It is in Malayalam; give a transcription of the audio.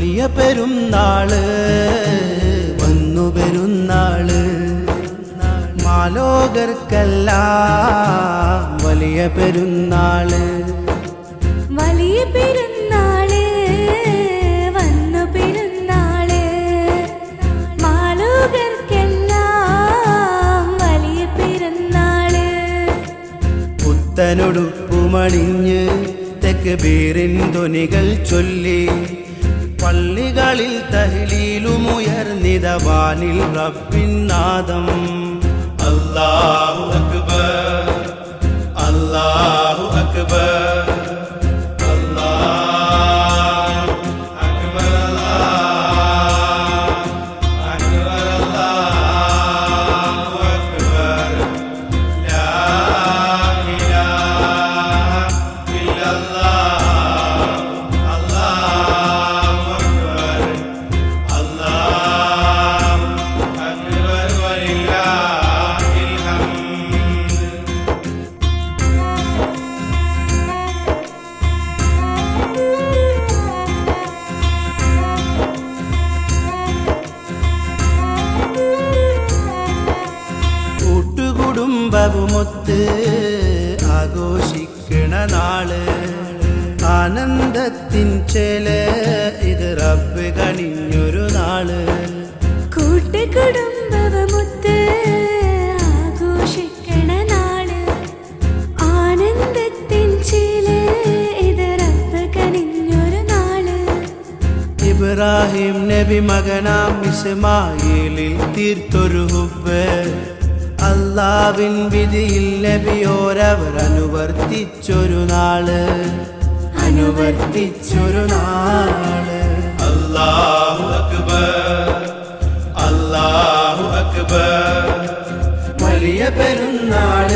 വലിയ പെരുന്നാൾ വന്നു പെരുന്നാൾ മാലോകർക്കെല്ലാം വലിയ പെരുന്നാൾ വലിയ പെരുന്നാൾ വന്നു പെരുന്നാൾ മാലോകർക്കെല്ലാം വലിയ പെരുന്നാൾ പുത്തനൊടുപ്പുമണിഞ്ഞ് തെക്ക് ബീറിൻ ധ്വനികൾ ചൊല്ലി പള്ളികളിൽ തഹ്ലീലുമുയർന്നിതവാനിൽ റബ്ബിൻ നാദം. അല്ലാഹു കൂട്ടുകുടുംബവുമൊത്ത് ആഘോഷിക്കണ നാൾ. ആനന്ദത്തിൻ ചേല ഇത് റബ്ബ് കണിഞ്ഞൊരു നാൾ. കൂട്ടുകുടുംബവുമൊത്ത് ആഘോഷിക്കണ നാൾ. ആനന്ദത്തിൻ ചേല ഇത് റബ്ബ് കണിഞ്ഞൊരു നാൾ. ഇബ്രാഹിം നബി മകനാം ഇസ്മായിലിൽ തീർത്തൊരു ഹുബ് അള്ളാവിൻ വിധിയിൽ ലഭിയോരവർ അനുവർത്തിച്ചൊരു നാൾ. അനുവർത്തിച്ചൊരു നാൾ. അല്ലാഹു അക്ബർ അല്ലാഹു അക്ബർ. വലിയ പെരുന്നാൾ.